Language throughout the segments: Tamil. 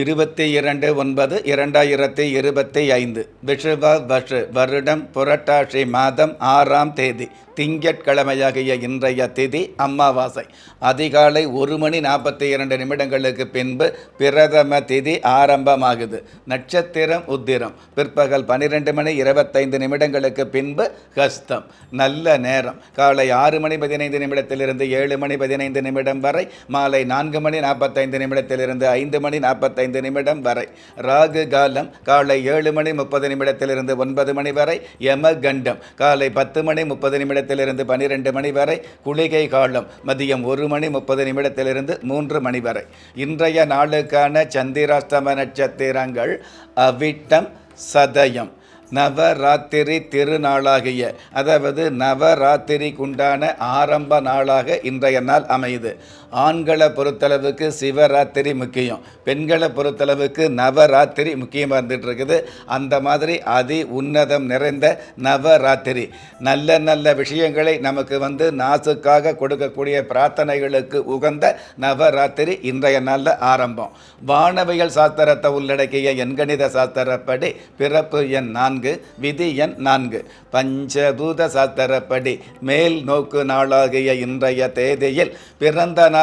இருபத்தி இரண்டு ஒன்பது இரண்டாயிரத்தி இருபத்தி ஐந்து. விஷுவ வஷு வருடம் புரட்டாசி மாதம் ஆறாம் தேதி. திங்கட்கிழமையாகிய இன்றைய திதி அமாவாசை அதிகாலை ஒரு மணி நாற்பத்தி இரண்டு நிமிடங்களுக்கு பின்பு பிரதம திதி ஆரம்பமாகுது. நட்சத்திரம் உத்திரம். பிற்பகல் பன்னிரெண்டு மணி இருபத்தைந்து நிமிடங்களுக்கு பின்பு ஹஸ்தம். நல்ல நேரம். காலை ஆறு மணி பதினைந்து நிமிடத்திலிருந்து ஏழு மணி பதினைந்து நிமிடம் வரை மாலை நான்கு மணி நாற்பத்தைந்து நிமிடத்திலிருந்து ஐந்து மணி நாற்பத்தைந்து நிமிடம் வரை. ராகு காலம் காலை ஏழு மணி முப்பது நிமிடத்திலிருந்து ஒன்பது மணி வரை யமகண்டம். காலை பத்து மணி முப்பது நிமிடத்திலிருந்து பன்னிரெண்டு மணி வரை குளிகை காலம். மதியம் ஒரு மணி முப்பது நிமிடத்திலிருந்து மூன்று மணி வரை. இன்றைய நாளுக்கான சந்திராஷ்டம நட்சத்திரங்கள் அவிட்டம் சதயம். நவராத்திரி திருநாளாகிய அதாவது நவராத்திரிக்குண்டான ஆரம்ப நாளாக இன்றைய நாள் அமையுது. ஆண்களை பொறுத்தளவுக்கு சிவராத்திரி முக்கியம். பெண்களை பொறுத்தளவுக்கு நவராத்திரி முக்கியமாக இருந்துகிட்டு இருக்குது அந்த மாதிரி அதி உன்னதம் நிறைந்த நவராத்திரி. நல்ல நல்ல விஷயங்களை நமக்கு வந்து நாசுக்காக கொடுக்கக்கூடிய பிரார்த்தனைகளுக்கு உகந்த நவராத்திரி இன்றைய நாளில் ஆரம்பம். வானவியல் சாஸ்திரத்தை உள்ளடக்கிய எண்கணித சாஸ்திரப்படி பிறப்பு எண் நான்கு விதி எண் நான்கு. பஞ்சபூத சாஸ்திரப்படி மேல் நோக்கு நாளாகிய இன்றைய தேதியில் பிறந்த நாள்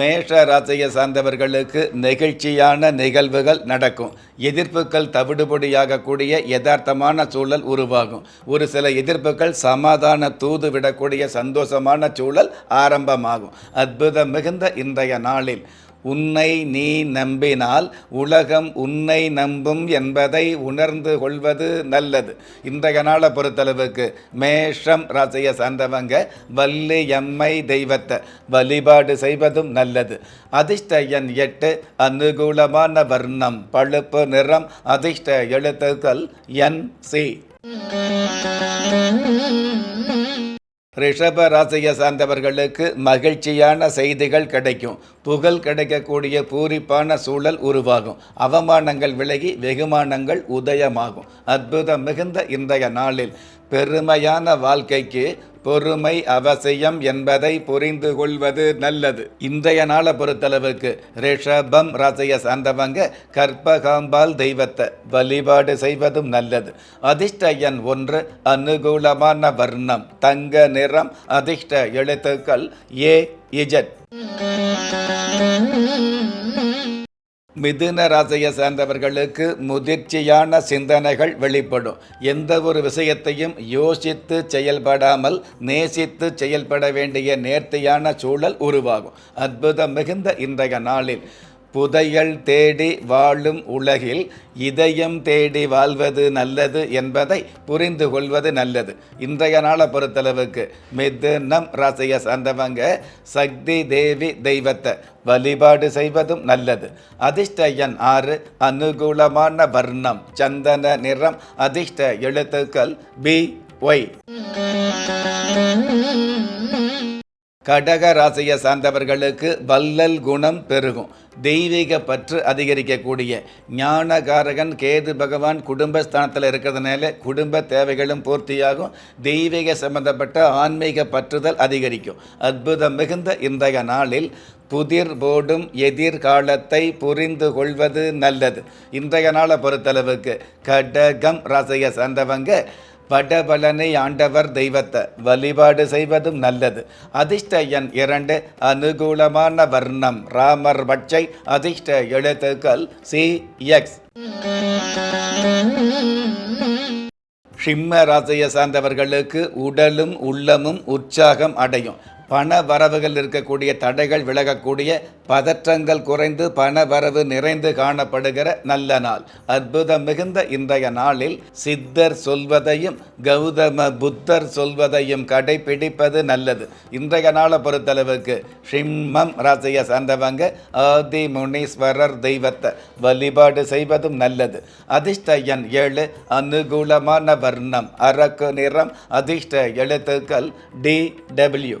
மேஷ ராசியை சார்ந்தவர்களுக்கு நெகிழ்ச்சியான நிகழ்வுகள் நடக்கும். எதிர்ப்புகள் தவிடுபடியாகக்கூடிய யதார்த்தமான சூழல் உருவாகும். ஒரு சில எதிர்ப்புகள் சமாதான தூது விடக்கூடிய சந்தோஷமான சூழல் ஆரம்பமாகும். அற்புதம் மிகுந்த இன்றைய நாளில். உன்னை நீ நம்பினால் உலகம் உன்னை நம்பும் என்பதை உணர்ந்து கொள்வது நல்லது. இன்றைய நாளை பொறுத்தளவுக்கு மேஷம் ராசியை சார்ந்தவங்க வள்ளி எம்மை தெய்வத்தை வழிபாடு செய்வதும் நல்லது. அதிர்ஷ்ட எண் எட்டு அனுகூலமான வர்ணம் பழுப்பு நிறம் அதிர்ஷ்ட எழுத்துக்கள் என் சி. ரிஷப ராசியை சார்ந்தவர்களுக்கு மகிழ்ச்சியான செய்திகள் கிடைக்கும். புகழ் கிடைக்கக்கூடிய பூரிப்பான சூழல் உருவாகும். அவமானங்கள் விலகி வெகுமானங்கள் உதயமாகும். அற்புதம் மிகுந்த இன்றைய நாளில் பெருமையான வாழ்க்கைக்கு பொறுமை அவசியம் என்பதை புரிந்து கொள்வது நல்லது. இன்றைய நாளை பொறுத்தளவுக்கு ரிஷபம் ராசியை சார்ந்தவங்க கற்பகாம்பால் தெய்வத்தை வழிபாடு செய்வதும் நல்லது. அதிர்ஷ்ட எண் ஒன்று அனுகூலமான வர்ணம் தங்க நிறம் அதிர்ஷ்ட எழுத்துக்கள் ஏ இஜட். மிதுன ராசியை சார்ந்தவர்களுக்கு முதிர்ச்சியான சிந்தனைகள் வெளிப்படும். எந்த ஒரு விஷயத்தையும் யோசித்து செயல்படாமல் நேசித்து செயல்பட வேண்டிய நேர்த்தியான சூழல் உருவாகும். அற்புதம் மிகுந்த இன்றைய நாளில். புதையல் தேடி வாழும் உலகில் இதயம் தேடி வாழ்வது நல்லது என்பதை புரிந்து கொள்வது நல்லது. இன்றைய நாளை பொறுத்தளவுக்கு மிதுனம் ராசியை சார்ந்தவங்க சக்தி தேவி தெய்வத்தை வழிபாடு செய்வதும் நல்லது. அதிர்ஷ்ட எண் ஆறு அனுகூலமான வர்ணம் சந்தன நிறம் அதிர்ஷ்ட எழுத்துக்கள் பி ஒய். கடக ராசியை சார்ந்தவர்களுக்கு வல்லல் குணம் பெருகும். தெய்வீக பற்று அதிகரிக்கக்கூடிய. ஞானகாரகன் கேது பகவான் குடும்பஸ்தானத்தில் இருக்கிறதுனால குடும்ப தேவைகளும் பூர்த்தியாகும். தெய்வீக சம்பந்தப்பட்ட ஆன்மீக பற்றுதல் அதிகரிக்கும். அற்புதம் மிகுந்த இன்றைய நாளில் புதிர் போடும் எதிர்காலத்தை புரிந்து கொள்வது நல்லது. இன்றைய நாளை பொறுத்தளவுக்கு கடகம் ராசியை சார்ந்தவங்க வடபலனை ஆண்டவர் தெய்வத்தை வழிபாடு செய்வதும் நல்லது. அதிர்ஷ்ட எண் இரண்டு அனுகூலமான வர்ணம். ராமர் பட்சை அதிர்ஷ்ட எழுத்துக்கள் சி எக்ஸ். சிம்ம ராசியை சார்ந்தவர்களுக்கு உடலும் உள்ளமும் உற்சாகம் அடையும். பண வரவுகள் இருக்கக்கூடிய தடைகள் விலகக்கூடிய பதற்றங்கள் குறைந்து பண வரவு நிறைந்து காணப்படுகிற நல்ல நாள். அற்புதம் மிகுந்த இன்றைய நாளில் சித்தர் சொல்வதையும் கௌதம புத்தர் சொல்வதையும் கடைபிடிப்பது நல்லது. இன்றைய நாளை பொறுத்தளவுக்கு சிம்மம் ராசியை சார்ந்தவங்க ஆதி முனீஸ்வரர் தெய்வத்தை வழிபாடு செய்வதும் நல்லது. அதிர்ஷ்ட எண் ஏழு அனுகூலமான வர்ணம் அரக்கு நிறம் அதிர்ஷ்ட எழுத்துக்கள் டி டபிள்யூ.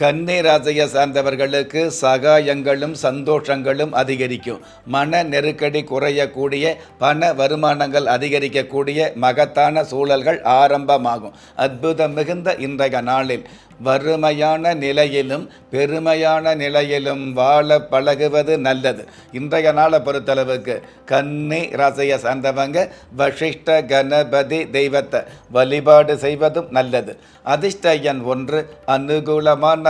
கன்னி ராசியை சார்ந்தவர்களுக்கு சகாயங்களும் சந்தோஷங்களும் அதிகரிக்கும். மன நெருக்கடி குறையக்கூடிய பண வருமானங்கள் அதிகரிக்கக்கூடிய மகத்தான சூழல்கள் ஆரம்பமாகும். அற்புதம் மிகுந்த இன்றைய நாளில் வறுமையான நிலையிலும் பெருமையான நிலையிலும் வாழ பழகுவது நல்லது. இன்றைய நாளை பொறுத்தளவுக்கு கன்னி ராசியை சார்ந்தவங்க வசிஷ்ட கணபதி தெய்வத்தை வழிபாடு செய்வதும் நல்லது. அதிர்ஷ்ட எண் ஒன்று அனுகூலமான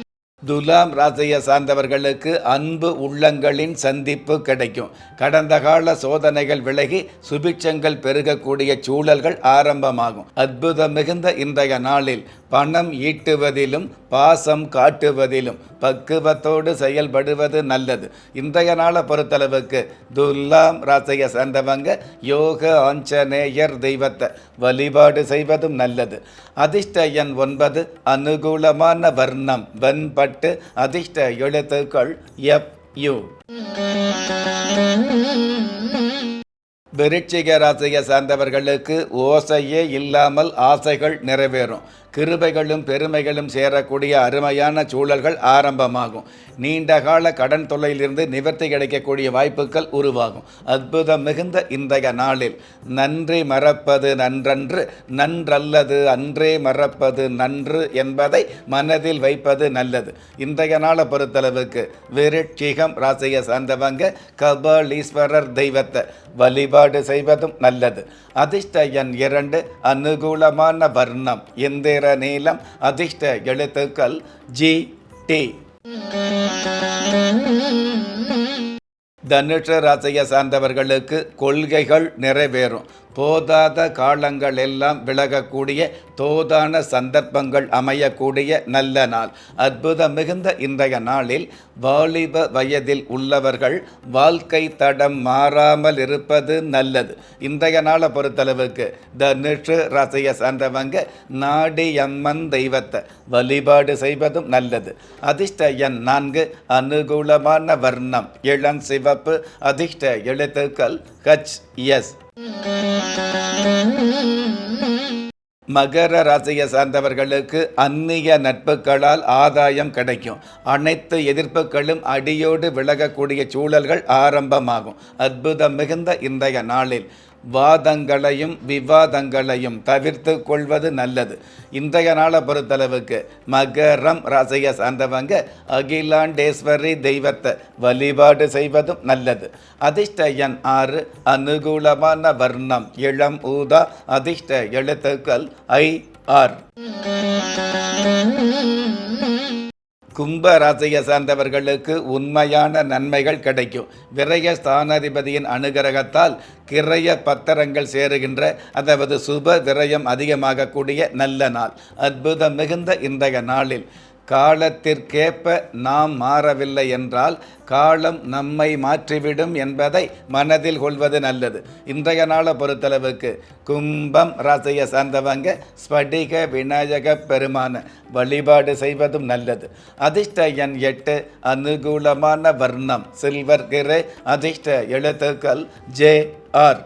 துலாம் ராசியை சார்ந்தவர்களுக்கு அன்பு உள்ளங்களின் சந்திப்பு கிடைக்கும். கடந்த கால சோதனைகள் விலகி சுபிட்சங்கள் பெருகக்கூடிய சூழல்கள் ஆரம்பமாகும். அற்புதம் மிகுந்த இன்றைய நாளில் பணம் ஈட்டுவதிலும் பாசம் காட்டுவதிலும் பக்குவத்தோடு செயல்படுவது நல்லது. இன்றைய நாளை பொறுத்தளவுக்கு துலாம் ராசியை சேர்ந்தவங்க யோக ஆஞ்சநேயர் தெய்வத்தை வழிபாடு செய்வதும் நல்லது. அதிர்ஷ்ட எண் ஒன்பது அனுகூலமான வர்ணம் வெண்பட்டு அதிர்ஷ்ட எழுத்துக்கள் எப் யு விருச்சிக ராசியை சார்ந்தவர்களுக்கு ஓசையே இல்லாமல் ஆசைகள் நிறைவேறும். கிருபைகளும் பெருமைகளும் சேரக்கூடிய அருமையான சூழல்கள் ஆரம்பமாகும். நீண்ட கால கடன் தொல்லையிலிருந்து நிவர்த்தி கிடைக்கக்கூடிய வாய்ப்புகள் உருவாகும். அற்புதம் மிகுந்த இன்றைய நாளில். நன்றி மறப்பது நன்றன்று நன்றல்லது அன்றே மறப்பது நன்று என்பதை மனதில் வைப்பது நல்லது. இன்றைய நாளை பொறுத்தளவுக்கு விருட்சிகம் ராசியை சார்ந்தவங்க கபாலீஸ்வரர் தெய்வத்தை வழிபாடு செய்வதும் நல்லது. அதிர்ஷ்ட எண் இரண்டு அனுகூலமான வர்ணம் எந்திர நீளம் அதிர்ஷ்ட எழுத்துக்கள் ஜி டி. தனுஷ ராசியை சார்ந்தவர்களுக்கு கொள்கைகள் நிறைவேறும். போதாத காலங்கள் எல்லாம் விலகக்கூடிய தோதான சந்தர்ப்பங்கள் அமையக்கூடிய நல்ல நாள். அற்புதம் மிகுந்த இன்றைய நாளில் வாலிப வயதில் உள்ளவர்கள் வாழ்க்கை தடம் மாறாமல் இருப்பது நல்லது. இன்றைய நாளை பொறுத்தளவுக்கு தனுஷு ரசைய சார்ந்தவங்க நாடி அம்மன் தெய்வத்தை வழிபாடு செய்வதும் நல்லது. அதிர்ஷ்ட எண் நான்கு அனுகூலமான வர்ணம் இளம் சிவப்பு அதிர்ஷ்ட எழுத்துக்கள் ஹச் எஸ். மகர ராசியை சார்ந்தவர்களுக்கு அந்நிய நட்புகளால் ஆதாயம் கிடைக்கும். அனைத்து எதிர்ப்புகளும் அடியோடு விலகக்கூடிய சூழல்கள் ஆரம்பமாகும். அற்புதம் மிகுந்த இன்றைய நாளில். வாதங்களையும் விவாதங்களையும் தவிர்த்து கொள்வது நல்லது. இன்றைய நாளை பொறுத்தளவுக்கு மகரம் ராசியை சார்ந்தவங்க அகிலாண்டேஸ்வரி தெய்வத்தை வழிபாடு செய்வதும் நல்லது. அதிர்ஷ்ட எண் ஆறு அனுகூலமான வர்ணம் இளம் ஊதா அதிர்ஷ்ட எழுத்துக்கள் ஐ ஆர். கும்ப ராசியை சார்ந்தவர்களுக்கு உண்மையான நன்மைகள் கிடைக்கும். விரய ஸ்தானாதிபதியின் அனுகிரகத்தால் கிரய பத்திரங்கள் சேருகின்ற அதாவது சுப விரயம் அதிகமாகக்கூடிய நல்ல நாள் அற்புதம் மிகுந்த இன்றைய நாளில். காலத்திற்கேற்ப நாம் மாறவில்லை என்றால் காலம் நம்மை மாற்றிவிடும் என்பதை மனதில் கொள்வது நல்லது. இன்றைய நாளை பொறுத்தளவுக்கு கும்பம் ராசியை சார்ந்தவங்க ஸ்படிக விநாயக பெருமான வழிபாடு செய்வதும் நல்லது. அதிர்ஷ்ட எண் எட்டு அனுகூலமான வர்ணம் சில்வர் கிரே அதிர்ஷ்ட எழுத்துக்கள் ஜே ஆர்.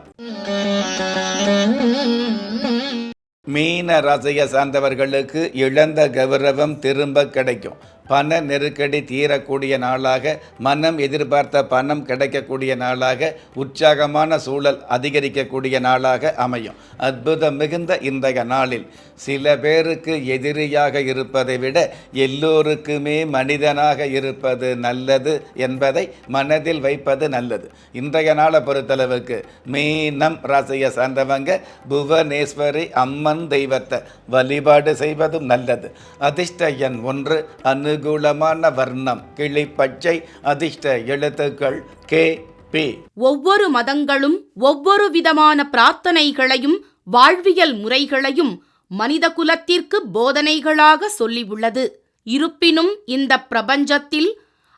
மீன ரசைய சார்ந்தவர்களுக்கு இழந்த கௌரவம் திரும்ப கிடைக்கும். பண நெருக்கடி தீரக்கூடிய நாளாக மனம் எதிர்பார்த்த பணம் கிடைக்கக்கூடிய நாளாக உற்சாகமான சூழல் அதிகரிக்கக்கூடிய நாளாக அமையும். அற்புதம் மிகுந்த இன்றைய நாளில் சில பேருக்கு எதிரியாக இருப்பதை விட எல்லோருக்குமே மனிதனாக இருப்பது நல்லது என்பதை மனதில் வைப்பது நல்லது. இன்றைய நாளை பொறுத்தளவுக்கு மீனம் ராசியை சார்ந்தவங்க புவனேஸ்வரி அம்மன் தெய்வத்தை வழிபாடு செய்வதும் நல்லது. அதிர்ஷ்ட எண் ஒன்று அனுகூலமான வர்ணம் கிளிப்பச்சை அதிர்ஷ்ட எழுத்துக்கள் கே பி. ஒவ்வொரு மதங்களும் ஒவ்வொரு விதமான பிரார்த்தனைகளையும் வாழ்வியல் முறைகளையும் மனித குலத்திற்கு போதனைகளாக சொல்லியுள்ளது. இருப்பினும் இந்த பிரபஞ்சத்தில்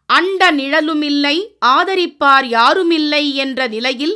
அண்ட நிழலுமில்லை ஆதரிப்பார் யாருமில்லை என்ற நிலையில்